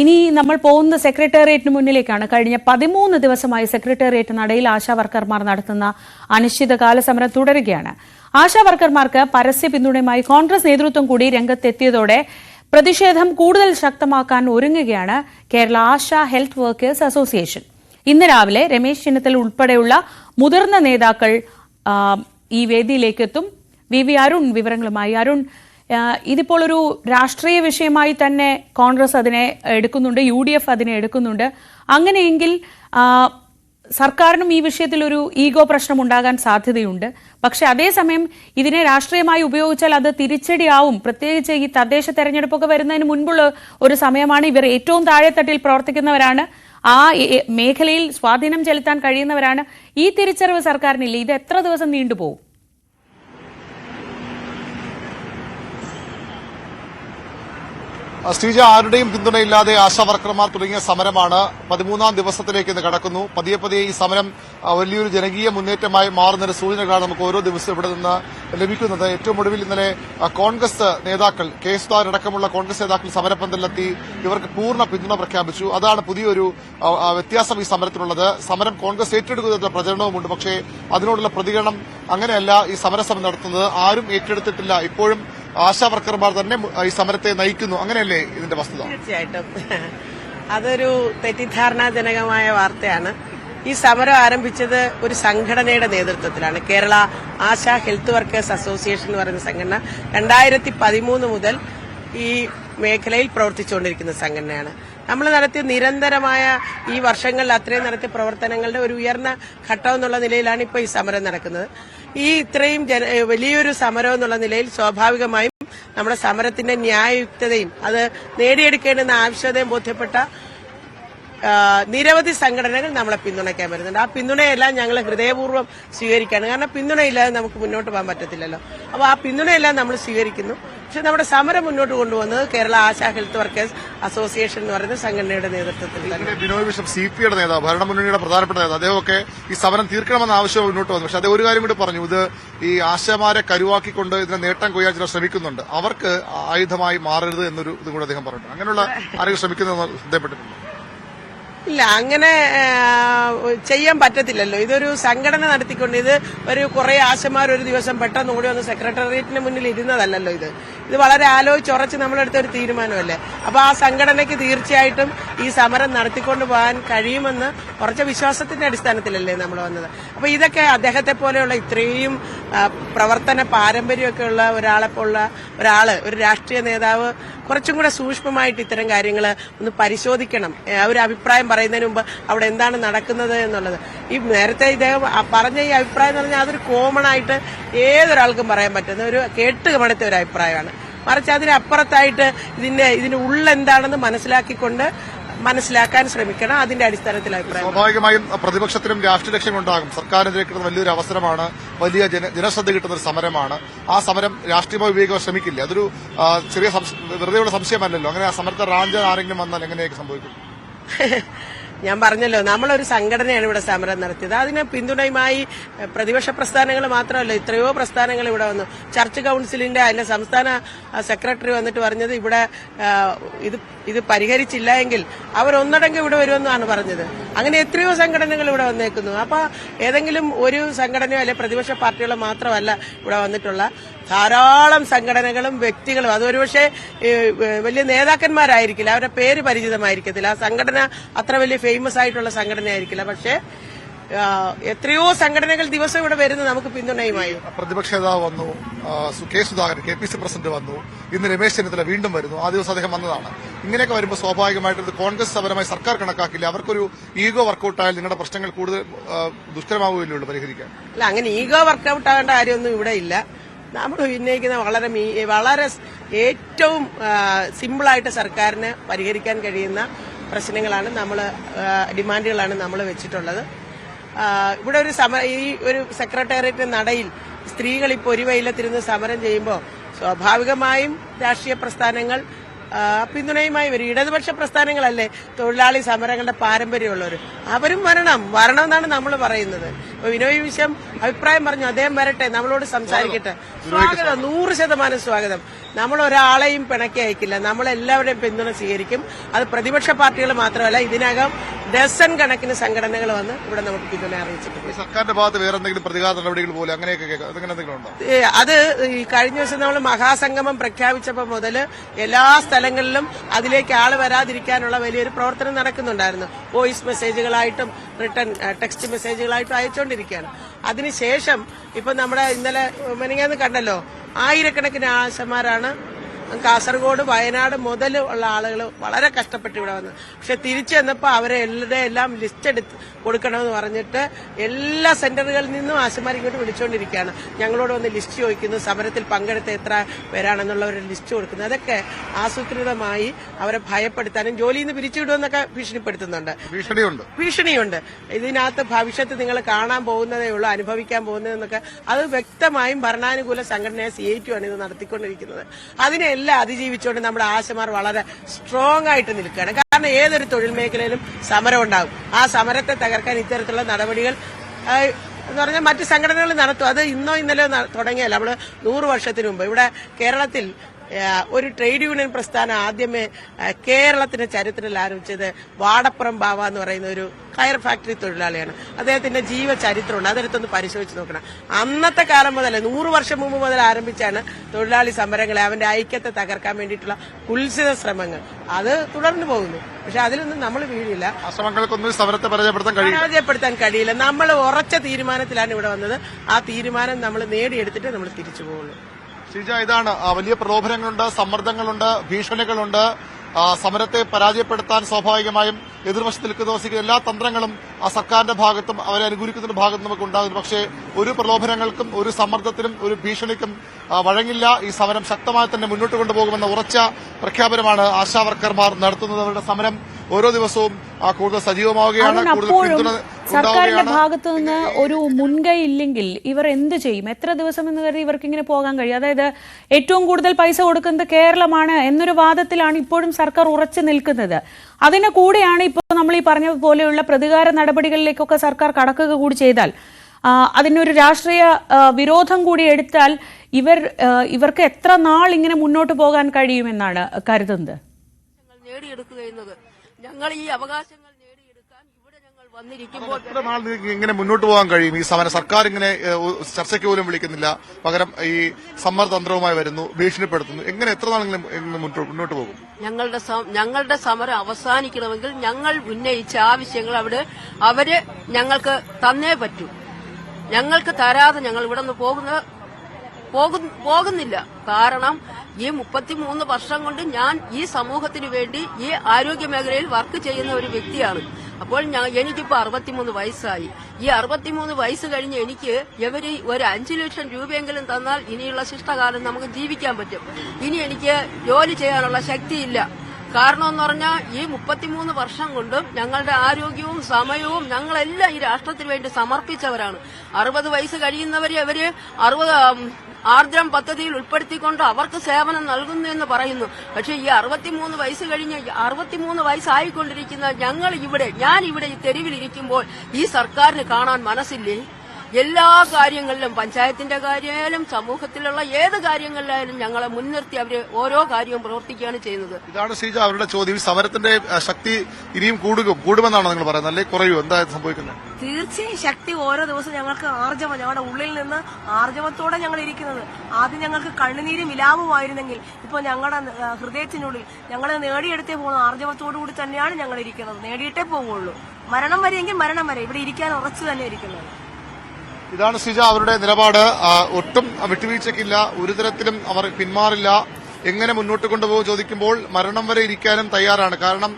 ഇനി നമ്മൾ പോകുന്ന സെക്രട്ടേറിയറ്റിന് മുന്നിലേക്കാണ്. കഴിഞ്ഞ പതിമൂന്ന് ദിവസമായി സെക്രട്ടേറിയറ്റ് നടയിൽ ആശാവർക്കർമാർ നടത്തുന്ന അനിശ്ചിതകാല സമരം തുടരുകയാണ്. ആശാവർക്കർമാർക്ക് പരസ്യ പിന്തുണയുമായി കോൺഗ്രസ് നേതൃത്വം കൂടി രംഗത്തെത്തിയതോടെ പ്രതിഷേധം കൂടുതൽ ശക്തമാക്കാൻ ഒരുങ്ങുകയാണ് Kerala ASHA health workers association. ഇന്ന് രാവിലെ രമേശ് ചെന്നിത്തല ഉൾപ്പെടെയുള്ള മുതിർന്ന നേതാക്കൾ ഈ വേദിയിലേക്കെത്തും. വി വി അരുൺ വിവരങ്ങളുമായി. അരുൺ ഇതിപ്പോൾ ഒരു രാഷ്ട്രീയ വിഷയമായി തന്നെ കോൺഗ്രസ് അതിനെ എടുക്കുന്നുണ്ട് യു ഡി എഫ് അതിനെ എടുക്കുന്നുണ്ട്. അങ്ങനെയെങ്കിൽ സർക്കാരിനും ഈ വിഷയത്തിൽ ഒരു ഈഗോ പ്രശ്നം ഉണ്ടാകാൻ സാധ്യതയുണ്ട്. പക്ഷേ അതേസമയം ഇതിനെ രാഷ്ട്രീയമായി ഉപയോഗിച്ചാൽ അത് തിരിച്ചടിയാവും. പ്രത്യേകിച്ച് ഈ തദ്ദേശ തെരഞ്ഞെടുപ്പൊക്കെ വരുന്നതിന് മുൻപുള്ള ഒരു സമയമാണ് ഇവർ ഏറ്റവും താഴെത്തട്ടിൽ പ്രവർത്തിക്കുന്നവരാണ്. ആ മേഖലയിൽ സ്വാധീനം ചെലുത്താൻ കഴിയുന്നവരാണ്. ഈ തിരിച്ചറിവ് സർക്കാരിനില്ല. ഇത് എത്ര ദിവസം നീണ്ടുപോകും? ശ്രീജ ആരുടെയും പിന്തുണയില്ലാതെ ആശാ വർക്കർമാർ തുടങ്ങിയ സമരമാണ് പതിമൂന്നാം ദിവസത്തിലേക്ക് ഇന്ന് കടക്കുന്നു. പതിയെ പതിയെ ഈ സമരം വലിയൊരു ജനകീയ മുന്നേറ്റമായി മാറുന്നൊരു സൂചനകളാണ് നമുക്ക് ഓരോ ദിവസവും ഇവിടെ നിന്ന് ലഭിക്കുന്നത്. ഏറ്റവും ഒടുവിൽ ഇന്നലെ കോൺഗ്രസ് നേതാക്കൾ കെ അടക്കമുള്ള കോൺഗ്രസ് നേതാക്കൾ സമരപന്തലിലെത്തി ഇവർക്ക് പൂർണ പിന്തുണ പ്രഖ്യാപിച്ചു. അതാണ് പുതിയൊരു വ്യത്യാസം ഈ സമരത്തിനുള്ളത്. സമരം കോൺഗ്രസ് ഏറ്റെടുക്കുന്ന പ്രചരണവുമുണ്ട്. പക്ഷേ അതിനോടുള്ള പ്രതികരണം അങ്ങനെയല്ല ഈ സമരസമരം നടത്തുന്നത്. ആരും ഏറ്റെടുത്തിട്ടില്ല. ഇപ്പോഴും ആശാ വർക്കർമാർ തന്നെ ഈ സമരത്തെ നയിക്കുന്നു. അങ്ങനെയല്ലേ ഇതിന്റെ വസ്തുത? തീർച്ചയായിട്ടും. അതൊരു തെറ്റിദ്ധാരണാജനകമായ വാർത്തയാണ്. ഈ സമരം ആരംഭിച്ചത് ഒരു സംഘടനയുടെ നേതൃത്വത്തിലാണ്. Kerala ASHA health workers association എന്ന് പറയുന്ന സംഘടന രണ്ടായിരത്തി പതിമൂന്ന് മുതൽ ഈ മേഖലയിൽ പ്രവർത്തിച്ചുകൊണ്ടിരിക്കുന്ന സംഘടനയാണ്. നമ്മൾ നടത്തിയ നിരന്തരമായ ഈ വർഷങ്ങളിൽ അത്രയും നടത്തിയ പ്രവർത്തനങ്ങളുടെ ഒരു ഉയർന്ന ഘട്ടം എന്നുള്ള നിലയിലാണ് ഇപ്പോൾ ഈ സമരം നടക്കുന്നത്. ഈ ഇത്രയും വലിയൊരു സമരം എന്നുള്ള നിലയിൽ സ്വാഭാവികമായും നമ്മുടെ സമരത്തിന്റെ ന്യായയുക്തതയും അത് നേടിയെടുക്കേണ്ടുന്ന ആവശ്യകതയും ബോധ്യപ്പെട്ട നിരവധി സംഘടനകൾ നമ്മളെ പിന്തുണയ്ക്കാൻ വരുന്നുണ്ട്. ആ പിന്തുണയെല്ലാം ഞങ്ങൾ ഹൃദയപൂർവം സ്വീകരിക്കുകയാണ്. കാരണം പിന്തുണയില്ലാതെ നമുക്ക് മുന്നോട്ട് പോകാൻ പറ്റത്തില്ലല്ലോ. അപ്പോൾ ആ പിന്തുണയെല്ലാം നമ്മൾ സ്വീകരിക്കുന്നു. പക്ഷെ നമ്മുടെ സമരം മുന്നോട്ട് കൊണ്ടുപോകുന്നത് Kerala ASHA health workers association എന്ന് പറയുന്ന സംഘടനയുടെ നേതൃത്വത്തിൽ ബിനോയ് ബിഷപ്പ് സി പി യുടെ നേതാവ് ഭരണമുന്നണിയുടെ പ്രധാനപ്പെട്ട നേതാവ് അദ്ദേഹമൊക്കെ ഈ സമരം തീർക്കണമെന്ന ആവശ്യം മുന്നോട്ട് വന്നു. പക്ഷെ അദ്ദേഹം ഒരു കാര്യം കൂടി പറഞ്ഞു. ഇത് ഈ ആശമാരെ കരുവാക്കിക്കൊണ്ട് ഇതിനെ നേട്ടം കൊയ്യാൻ ചിലർ ശ്രമിക്കുന്നുണ്ട്. അവർക്ക് ആയുധമായി മാറരുത് എന്നൊരു ഇതും കൂടെ അദ്ദേഹം പറഞ്ഞു അങ്ങനെയുള്ള ആരെങ്കിലും ശ്രമിക്കുന്നതെന്ന് ശ്രദ്ധപ്പെട്ടിട്ടുണ്ട് ഇല്ല അങ്ങനെ ചെയ്യാൻ പറ്റത്തില്ലല്ലോ. ഇതൊരു സംഘടന നടത്തിക്കൊണ്ട് ഇത് ഒരു കുറെ ആശമാർ ഒരു ദിവസം പെട്ടെന്ന് കൂടി വന്ന് സെക്രട്ടേറിയറ്റിന് മുന്നിൽ ഇരുന്നതല്ലല്ലോ ഇത്. ഇത് വളരെ ആലോചിച്ചുറച്ച് നമ്മളെടുത്ത ഒരു തീരുമാനമല്ലേ? അപ്പൊ ആ സംഘടനയ്ക്ക് തീർച്ചയായിട്ടും ഈ സമരം നടത്തിക്കൊണ്ട് പോകാൻ കഴിയുമെന്ന് കുറച്ച് വിശ്വാസത്തിന്റെ അടിസ്ഥാനത്തിലല്ലേ നമ്മൾ വന്നത്. അപ്പൊ ഇതൊക്കെ അദ്ദേഹത്തെ പോലെയുള്ള ഇത്രയും പ്രവർത്തന പാരമ്പര്യമൊക്കെ ഉള്ള ഒരാളെ പോലുള്ള ഒരാൾ ഒരു രാഷ്ട്രീയ നേതാവ് കുറച്ചും കൂടെ സൂക്ഷ്മമായിട്ട് ഇത്തരം കാര്യങ്ങൾ ഒന്ന് പരിശോധിക്കണം. ഒരു അഭിപ്രായം പറയുന്നതിന് മുമ്പ് അവിടെ എന്താണ് നടക്കുന്നത് എന്നുള്ളത്. ഈ നേരത്തെ ഇദ്ദേഹം പറഞ്ഞ ഈ അഭിപ്രായം എന്ന് പറഞ്ഞാൽ അതൊരു കോമൺ ആയിട്ട് ഏതൊരാൾക്കും പറയാൻ പറ്റുന്ന ഒരു കേട്ട് മണത്തെ ഒരു അഭിപ്രായമാണ്. മറിച്ച് അതിനപ്പുറത്തായിട്ട് ഇതിന്റെ ഇതിന് ഉള്ളെന്താണെന്ന് മനസ്സിലാക്കിക്കൊണ്ട് മനസ്സിലാക്കാൻ ശ്രമിക്കണം അതിന്റെ അടിസ്ഥാനത്തിൽ അഭിപ്രായം. സ്വാഭാവികമായും പ്രതിപക്ഷത്തിനും രാഷ്ട്രീയ ലക്ഷ്യമുണ്ടാകും സർക്കാരിനെതിരെ കിട്ടുന്ന വലിയൊരു അവസരമാണ് വലിയ ജന- ജനശ്രദ്ധ കിട്ടുന്ന ഒരു സമരമാണ്. ആ സമരം രാഷ്ട്രീയമായി ഉപയോഗിക്കാൻ ശ്രമിക്കില്ല. അതൊരു ചെറിയ വെറുതെയുള്ള സംശയമല്ലല്ലോ. അങ്ങനെ ആ സമരത്തെ റാഞ്ചാൻ ആരെങ്കിലും വന്നാൽ എങ്ങനെയൊക്കെ സംഭവിക്കും? ഞാൻ പറഞ്ഞല്ലോ നമ്മളൊരു സംഘടനയാണ് ഇവിടെ സമരം നടത്തിയത്. അതിന് പിന്തുണയുമായി പ്രതിപക്ഷ പ്രസ്ഥാനങ്ങൾ മാത്രമല്ല എത്രയോ പ്രസ്ഥാനങ്ങൾ ഇവിടെ വന്നു. ചർച്ച് കൌൺസിലിന്റെ അതിന്റെ സംസ്ഥാന സെക്രട്ടറി വന്നിട്ട് പറഞ്ഞത് ഇവിടെ ഇത് ഇത് പരിഹരിച്ചില്ല എങ്കിൽ അവരൊന്നടങ്കം ഇവിടെ വരുമെന്നാണ് പറഞ്ഞത്. അങ്ങനെ എത്രയോ സംഘടനകൾ ഇവിടെ വന്നേക്കുന്നു. അപ്പൊ ഏതെങ്കിലും ഒരു സംഘടനയോ അല്ലെ പ്രതിപക്ഷ പാർട്ടികളോ മാത്രമല്ല ഇവിടെ വന്നിട്ടുള്ള ധാരാളം സംഘടനകളും വ്യക്തികളും. അത് ഒരുപക്ഷെ വലിയ നേതാക്കന്മാരായിരിക്കില്ല. അവരുടെ പേര് പരിചിതമായിരിക്കത്തില്ല. ആ സംഘടന അത്ര വലിയ ഫേമസ് ആയിട്ടുള്ള സംഘടനയായിരിക്കില്ല. പക്ഷേ എത്രയോ സംഘടനകൾ ദിവസം ഇവിടെ വരുന്നത് നമുക്ക് പിന്തുണയുമായി. പ്രതിപക്ഷ നേതാവ് വന്നു K Sudhakaran K P C president വന്നു ഇന്ന് രമേശ് ചെന്നിത്തല വീണ്ടും വരുന്നു. ആ ദിവസം അദ്ദേഹം വന്നതാണ്. ഇങ്ങനെയൊക്കെ വരുമ്പോൾ സ്വാഭാവികമായിട്ട് ഇത് കോൺഗ്രസ് സമരമായി സർക്കാർ കണക്കാക്കില്ല. അവർക്കൊരു ഈഗോ വർക്കൌട്ടായാൽ നിങ്ങളുടെ പ്രശ്നങ്ങൾ കൂടുതൽ ദുഷ്കരമാവുകയല്ലേ ഉള്ളൂ പരിഹരിക്കാൻ. അല്ല അങ്ങനെ ഈഗോ വർക്കൌട്ട് ആകേണ്ട കാര്യമൊന്നും ഇവിടെ ഇല്ല. നമ്മൾ ഉന്നയിക്കുന്ന വളരെ വളരെ ഏറ്റവും സിമ്പിളായിട്ട് സർക്കാരിന് പരിഹരിക്കാൻ കഴിയുന്ന പ്രശ്നങ്ങളാണ് നമ്മൾ ഡിമാൻഡുകളാണ് നമ്മൾ വെച്ചിട്ടുള്ളത്. ഇവിടെ ഒരു സമര ഈ ഒരു സെക്രട്ടേറിയറ്റ് നടയിൽ സ്ത്രീകൾ ഇപ്പോൾ ഒരു വെയിലത്തിരുന്ന് സമരം ചെയ്യുമ്പോൾ സ്വാഭാവികമായും രാഷ്ട്രീയ പ്രസ്ഥാനങ്ങൾ പിന്തുണയുമായി വരും. ഇടതുപക്ഷ പ്രസ്ഥാനങ്ങളല്ലേ തൊഴിലാളി സമരങ്ങളുടെ പാരമ്പര്യമുള്ളവർ അവരും വരണം. വരണം എന്നാണ് നമ്മൾ പറയുന്നത്. വിനോയ് വിശ്വം അഭിപ്രായം പറഞ്ഞു അദ്ദേഹം വരട്ടെ നമ്മളോട് സംസാരിക്കട്ടെ. സ്വാഗതം. നൂറ് ശതമാനം സ്വാഗതം. നമ്മൾ ഒരാളെയും പിണക്കി അയക്കില്ല. നമ്മൾ എല്ലാവരുടെയും പിന്തുണ സ്വീകരിക്കും. അത് പ്രതിപക്ഷ പാർട്ടികൾ മാത്രമല്ല ഇതിനകം ഡസൺ കണക്കിന് സംഘടനകൾ വന്ന് ഇവിടെ നമുക്ക് പിന്തുണ അറിയിച്ചിട്ടുണ്ട്. സർക്കാരിന്റെ ഭാഗത്ത് വേറെ എന്തെങ്കിലും പ്രതികാര നടപടികൾ പോലും അങ്ങനെയൊക്കെ അത് ഈ കഴിഞ്ഞ ദിവസം നമ്മൾ മഹാസംഗമം പ്രഖ്യാപിച്ചപ്പോൾ മുതൽ എല്ലാ സ്ഥലങ്ങളിലും അതിലേക്ക് ആൾ വരാതിരിക്കാനുള്ള വലിയൊരു പ്രവർത്തനം നടക്കുന്നുണ്ടായിരുന്നു. വോയിസ് മെസ്സേജുകളായിട്ടും റിട്ടേൺ ടെക്സ്റ്റ് മെസ്സേജുകളായിട്ടും അയച്ചുകൊണ്ടിരിക്കുകയാണ്. അതിനുശേഷം ഇപ്പൊ നമ്മുടെ ഇന്നലെ മെനിങ്ങാന്ന് കണ്ടല്ലോ ആയിരക്കണക്കിന് ആശമാരാണ് കാസർഗോഡ് വയനാട് മുതൽ ഉള്ള ആളുകൾ വളരെ കഷ്ടപ്പെട്ട് ഇവിടെ വന്നു. പക്ഷെ തിരിച്ചു വന്നപ്പോൾ അവരെ എല്ലാവരുടെ എല്ലാം ലിസ്റ്റ് എടുത്ത് കൊടുക്കണമെന്ന് പറഞ്ഞിട്ട് എല്ലാ സെന്ററുകളിൽ നിന്നും ആശമാർ ഇങ്ങോട്ട് വിളിച്ചുകൊണ്ടിരിക്കുകയാണ് ഞങ്ങളോട് വന്ന് ലിസ്റ്റ് ചോദിക്കുന്നു സമരത്തിൽ പങ്കെടുത്ത എത്ര പേരാണെന്നുള്ള ഒരു ലിസ്റ്റ് കൊടുക്കുന്നു. അതൊക്കെ ആസൂത്രിതമായി അവരെ ഭയപ്പെടുത്താനും ജോലിയിൽ നിന്ന് പിരിച്ചുവിടുമെന്നൊക്കെ ഭീഷണിപ്പെടുത്തുന്നുണ്ട്. ഭീഷണിയുണ്ട്. ഭീഷണിയുണ്ട്. ഇതിനകത്ത് ഭവിഷ്യത്ത് നിങ്ങൾ കാണാൻ പോകുന്നതേ ഉള്ളൂ അനുഭവിക്കാൻ പോകുന്നതെന്നൊക്കെ അത് വ്യക്തമായും ഭരണാനുകൂല സംഘടനയായ സി ഐ ടി ആണ് ഇത് നടത്തിക്കൊണ്ടിരിക്കുന്നത്. അതിനെല്ലാം അതിജീവിച്ചുകൊണ്ട് നമ്മുടെ ആശമാർ വളരെ സ്ട്രോങ് ആയിട്ട് നിൽക്കുകയാണ്. കാരണം ഏതൊരു തൊഴിൽ മേഖലയിലും സമരം ഉണ്ടാകും. ആ സമരത്തെ തകർക്കാൻ ഇത്തരത്തിലുള്ള നടപടികൾ എന്ന് പറഞ്ഞാൽ മറ്റ് സംഘടനകൾ നടത്തും. അത് ഇന്നോ ഇന്നലെയോ തുടങ്ങിയല്ല. നമ്മൾ നൂറ് വർഷത്തിന് മുമ്പ് ഇവിടെ കേരളത്തിൽ ഒരു ട്രേഡ് യൂണിയൻ പ്രസ്ഥാനം ആദ്യമേ കേരളത്തിന്റെ ചരിത്രത്തിൽ ആരംഭിച്ചത് വാടപ്പുറം ബാവ എന്ന് പറയുന്ന ഒരു കയർ ഫാക്ടറി തൊഴിലാളിയാണ്. അദ്ദേഹത്തിന്റെ ജീവചരിത്രമുണ്ട്. അതെടുത്തൊന്ന് പരിശോധിച്ച് നോക്കണം. അന്നത്തെ കാലം മുതൽ നൂറ് വർഷം മുമ്പ് മുതൽ ആരംഭിച്ചാണ് തൊഴിലാളി സമരങ്ങളെ അവന്റെ ഐക്യത്തെ തകർക്കാൻ വേണ്ടിയിട്ടുള്ള കുൽസിത ശ്രമങ്ങൾ. അത് തുടർന്നു പോകുന്നു. പക്ഷെ അതിലൊന്നും നമ്മൾ വീഴില്ല. ശ്രമങ്ങൾക്കൊന്നും സമരത്തെ പരാജയപ്പെടുത്താൻ കഴിയില്ല. പരാജയപ്പെടുത്താൻ കഴിയില്ല. നമ്മൾ ഉറച്ച തീരുമാനത്തിലാണ് ഇവിടെ വന്നത്. ആ തീരുമാനം നമ്മൾ നേടിയെടുത്തിട്ട് നമ്മൾ തിരിച്ചു പോകുള്ളൂ. ഷീജ ഇതാണ് വലിയ പ്രലോഭനങ്ങളുണ്ട് സമ്മർദ്ദങ്ങളുണ്ട് ഭീഷണികളുണ്ട്. സമരത്തെ പരാജയപ്പെടുത്താൻ സ്വാഭാവികമായും എതിർവശത്ത് നിൽക്കുന്ന എല്ലാ തന്ത്രങ്ങളും ആ സർക്കാരിന്റെ ഭാഗത്തും അവരെ അനുകൂലിക്കുന്നതിന്റെ ഭാഗത്തും നമുക്ക് ഉണ്ടാകുന്നു. പക്ഷേ ഒരു പ്രലോഭനങ്ങൾക്കും ഒരു സമ്മർദ്ദത്തിനും ഒരു ഭീഷണിക്കും വഴങ്ങില്ല. ഈ സമരം ശക്തമായി തന്നെ മുന്നോട്ട് കൊണ്ടുപോകുമെന്ന ഉറച്ച പ്രഖ്യാപനമാണ് ആശാവർക്കർമാർ നടത്തുന്നത്. അവരുടെ സമരം ഓരോ ദിവസവും ആ, കൂടുതൽ സജീവമാവുകയാണ് കൂടുതൽ പിന്തുണ സർക്കാരിന്റെ ഭാഗത്തു നിന്ന് ഒരു മുൻകൈ ഇല്ലെങ്കിൽ ഇവർ എന്ത് ചെയ്യും? എത്ര ദിവസം എന്ന് കരുതി ഇവർക്ക് ഇങ്ങനെ പോകാൻ കഴിയും? അതായത് ഏറ്റവും കൂടുതൽ പൈസ കൊടുക്കുന്നത് കേരളമാണ് എന്നൊരു വാദത്തിലാണ് ഇപ്പോഴും സർക്കാർ ഉറച്ചു നിൽക്കുന്നത്. അതിന് കൂടെയാണ് ഇപ്പോൾ നമ്മൾ ഈ പറഞ്ഞ പോലെയുള്ള പ്രതികാര നടപടികളിലേക്കൊക്കെ സർക്കാർ കടക്കുക കൂടി ചെയ്താൽ. അതിനൊരു രാഷ്ട്രീയ വിരോധം കൂടി എടുത്താൽ ഇവർ ഇവർക്ക് എത്ര നാൾ ഇങ്ങനെ മുന്നോട്ട് പോകാൻ കഴിയുമെന്നാണ് കരുതുന്നത്? നേടിയെടുക്കുക നേടിയെടുക്കുകയെന്നത് ഞങ്ങൾ ഈ അവകാശങ്ങൾ നേടിയെടുക്കാൻ ഇവിടെ ഞങ്ങൾ വന്നിരിക്കുമ്പോൾ എത്ര നാൾ നിങ്ങൾക്ക് ഇങ്ങനെ മുന്നോട്ട് പോകാൻ കഴിയും? ഈ സമരം സർക്കാർ ഇങ്ങനെ ഏഹ്, ചർച്ചയ്ക്ക് പോലും വിളിക്കുന്നില്ല. പകരം ഈ സമ്മർദ്ദതന്ത്രവുമായി വരുന്നു ഭീഷണിപ്പെടുത്തുന്നു. എങ്ങനെ എത്ര നാളെങ്കിലും ഇങ്ങനെ ഇങ്ങനെ മുന്നോട്ട് മുന്നോട്ട് പോകും? ഞങ്ങളുടെ സം- ഞങ്ങളുടെ സമരം അവസാനിക്കണമെങ്കിൽ ഞങ്ങൾ ഉന്നയിച്ച ആവശ്യങ്ങൾ അവിടെ അവർ ഞങ്ങൾക്ക് തന്നേ പറ്റൂ. ഞങ്ങൾക്ക് തരാതെ ഞങ്ങൾ ഇവിടെ നിന്ന് പോകുന്ന പോകു- പോകുന്നില്ല. കാരണം ഈ മുപ്പത്തിമൂന്ന് വർഷം കൊണ്ട് ഞാൻ ഈ സമൂഹത്തിന് വേണ്ടി ഈ ആരോഗ്യ മേഖലയിൽ വർക്ക് ചെയ്യുന്ന ഒരു വ്യക്തിയാണ്. അപ്പോൾ ഞാൻ എനിക്കിപ്പോ അറുപത്തിമൂന്ന് വയസ്സായി. ഈ അറുപത്തിമൂന്ന് വയസ്സ് കഴിഞ്ഞ് എനിക്ക് ഇവർ ഒരു അഞ്ചു ലക്ഷം രൂപയെങ്കിലും തന്നാൽ ഇനിയുള്ള ശിഷ്ടകാലം നമുക്ക് ജീവിക്കാൻ പറ്റും. ഇനി എനിക്ക് ജോലി ചെയ്യാനുള്ള ശക്തിയില്ല. കാരണം എന്ന് പറഞ്ഞാൽ ഈ മുപ്പത്തിമൂന്ന് വർഷം കൊണ്ടും ഞങ്ങളുടെ ആരോഗ്യവും സമയവും ഞങ്ങളെല്ലാം ഈ രാഷ്ട്രത്തിന് വേണ്ടി സമർപ്പിച്ചവരാണ്. അറുപത് വയസ്സ് കഴിയുന്നവരെ അവർ അറുപത് ആർദ്രം പദ്ധതിയിൽ ഉൾപ്പെടുത്തിക്കൊണ്ട് അവർക്ക് സേവനം നൽകുന്നു എന്ന് പറയുന്നു. പക്ഷേ ഈ അറുപത്തിമൂന്ന് വയസ്സ് കഴിഞ്ഞ് അറുപത്തിമൂന്ന് വയസ്സായിക്കൊണ്ടിരിക്കുന്ന ഞങ്ങൾ ഇവിടെ ഞാൻ ഇവിടെ തെരുവിലിരിക്കുമ്പോൾ ഈ സർക്കാരിന് കാണാൻ മനസ്സില്ലേ? എല്ലാ കാര്യങ്ങളിലും പഞ്ചായത്തിന്റെ കാര്യമായാലും സമൂഹത്തിലുള്ള ഏത് കാര്യങ്ങളിലായാലും ഞങ്ങളെ മുൻനിർത്തി അവർ ഓരോ കാര്യവും പ്രവർത്തിക്കുകയാണ് ചെയ്യുന്നത്. ഇതാണ് ശ്രീജ അവരുടെ ചോദ്യം. സമരത്തിന്റെ ശക്തി ഇനിയും കൂടുക കൂടുമെന്നാണ് നിങ്ങൾ പറയുന്നത്? അല്ലെങ്കിൽ കുറയോ എന്താ സംഭവിക്കുന്നത്? തീർച്ചയായും ശക്തി ഓരോ ദിവസം ഞങ്ങൾക്ക് ആർജവം ഞങ്ങളുടെ ഉള്ളിൽ നിന്ന് ആർജവത്തോടെ ഞങ്ങൾ ഇരിക്കുന്നത്. ആദ്യം ഞങ്ങൾക്ക് കണ്ണുനീരും വിലാപമായിരുന്നെങ്കിൽ ഇപ്പോൾ ഞങ്ങളുടെ ഹൃദയത്തിനുള്ളിൽ ഞങ്ങൾ നേടിയെടുത്തേ പോകുന്ന ആർജവത്തോടു കൂടി തന്നെയാണ് ഞങ്ങൾ ഇരിക്കുന്നത് നേടിയിട്ടേ പോവുള്ളൂ. മരണം വരെയെങ്കിൽ മരണം വരെ ഇവിടെ ഇരിക്കാൻ ഉറച്ചു തന്നെ ഇരിക്കുന്നത്. ഇതാണ് സിജ അവരുടെ നിലപാട്. ഒട്ടും വിട്ടുവീഴ്ചയ്ക്കില്ല. ഒരു തരത്തിലും അവർ പിന്മാറില്ല. എങ്ങനെ മുന്നോട്ട് കൊണ്ടുപോകും ചോദിക്കുമ്പോൾ മരണം വരെ ഇരിക്കാനും തയ്യാറാണ്. കാരണം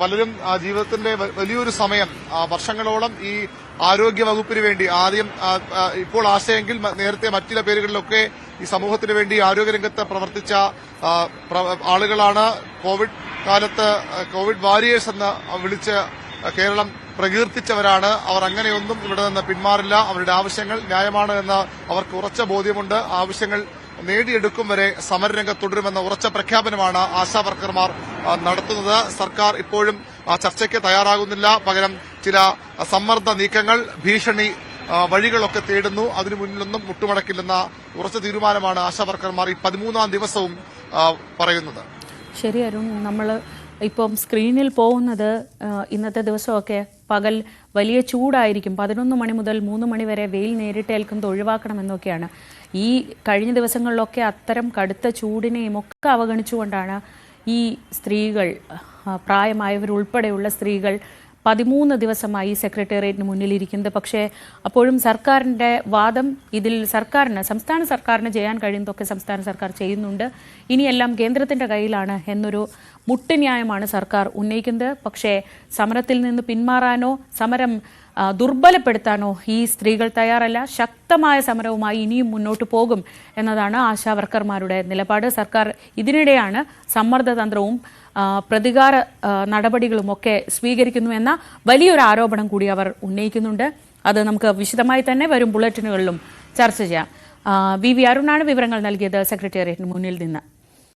പലരും ജീവിതത്തിന്റെ വലിയൊരു സമയം വർഷങ്ങളോളം ഈ ആരോഗ്യ വകുപ്പിന് വേണ്ടി ആദ്യം ഇപ്പോൾ ആശയെങ്കിൽ നേരത്തെ മറ്റു പേരുകളിലൊക്കെ ഈ സമൂഹത്തിന് വേണ്ടി ആരോഗ്യരംഗത്ത് പ്രവർത്തിച്ച ആളുകളാണ്. കോവിഡ് കാലത്ത് കോവിഡ് വാരിയേഴ്സ് എന്ന് വിളിച്ച് കേരളം പ്രകീർത്തിച്ചവരാണ്. അവർ അങ്ങനെയൊന്നും ഇവിടെ നിന്ന് പിന്മാറില്ല. അവരുടെ ആവശ്യങ്ങൾ ന്യായമാണ് എന്ന് അവർക്ക് ഉറച്ച ബോധ്യമുണ്ട്. ആവശ്യങ്ങൾ നേടിയെടുക്കും വരെ സമരരംഗത്ത് തുടരുമെന്ന ഉറച്ച പ്രഖ്യാപനമാണ് ആശാ വർക്കർമാർ നടത്തുന്നത്. സർക്കാർ ഇപ്പോഴും ചർച്ചയ്ക്ക് തയ്യാറാകുന്നില്ല. പകരം ചില സമ്മർദ്ദ നീക്കങ്ങൾ ഭീഷണി വഴികളൊക്കെ തേടുന്നു. അതിനു മുന്നിലൊന്നും മുട്ടുമടക്കില്ലെന്ന ഉറച്ച തീരുമാനമാണ് ആശാവർക്കർമാർ ഈ പതിമൂന്നാം ദിവസവും പറയുന്നത്. ശരി അരുൺ നമ്മൾ ഇപ്പം സ്ക്രീനിൽ പോകുന്നത് ഇന്നത്തെ ദിവസമൊക്കെ പകൽ വലിയ ചൂടായിരിക്കും. പതിനൊന്ന് മണി മുതൽ മൂന്ന് മണി വരെ വെയിൽ നേരിട്ടേൽക്കുന്നത് ഒഴിവാക്കണമെന്നൊക്കെയാണ് ഈ കഴിഞ്ഞ ദിവസങ്ങളിലൊക്കെ അത്തരം കടുത്ത ചൂടിനെയും ഒക്കെ അവഗണിച്ചുകൊണ്ടാണ് ഈ സ്ത്രീകൾ പ്രായമായവരുൾപ്പെടെയുള്ള സ്ത്രീകൾ പതിമൂന്ന് ദിവസമായി സെക്രട്ടേറിയറ്റിന് മുന്നിലിരിക്കുന്നത്. പക്ഷേ അപ്പോഴും സർക്കാരിന്റെ വാദം ഇതിൽ സർക്കാരിന് സംസ്ഥാന സർക്കാരിന് ചെയ്യാൻ കഴിയുന്നതൊക്കെ സംസ്ഥാന സർക്കാർ ചെയ്യുന്നുണ്ട്. ഇനിയെല്ലാം കേന്ദ്രത്തിന്റെ കയ്യിലാണ് എന്നൊരു മുട്ടുന്യായമാണ് സർക്കാർ ഉന്നയിക്കുന്നത്. പക്ഷേ സമരത്തിൽ നിന്ന് പിന്മാറാനോ സമരം ദുർബലപ്പെടുത്താനോ ഈ സ്ത്രീകൾ തയ്യാറല്ല. ശക്തമായ സമരവുമായി ഇനിയും മുന്നോട്ട് പോകും എന്നതാണ് ആശാവർക്കർമാരുടെ നിലപാട്. സർക്കാർ ഇതിനിടെയാണ് സമ്മർദ്ദതന്ത്രവും പ്രതികാര നടപടികളും നടപടികളുമൊക്കെ സ്വീകരിക്കുന്നു എന്ന വലിയൊരു ആരോപണം കൂടി അവർ ഉന്നയിക്കുന്നുണ്ട്. അത് നമുക്ക് വിശദമായി തന്നെ വരും ബുള്ളറ്റിനുകളിലും ചർച്ച ചെയ്യാം. വി വി അരുണാണ് വിവരങ്ങൾ നൽകിയത് സെക്രട്ടേറിയറ്റിന് മുന്നിൽ നിന്ന്.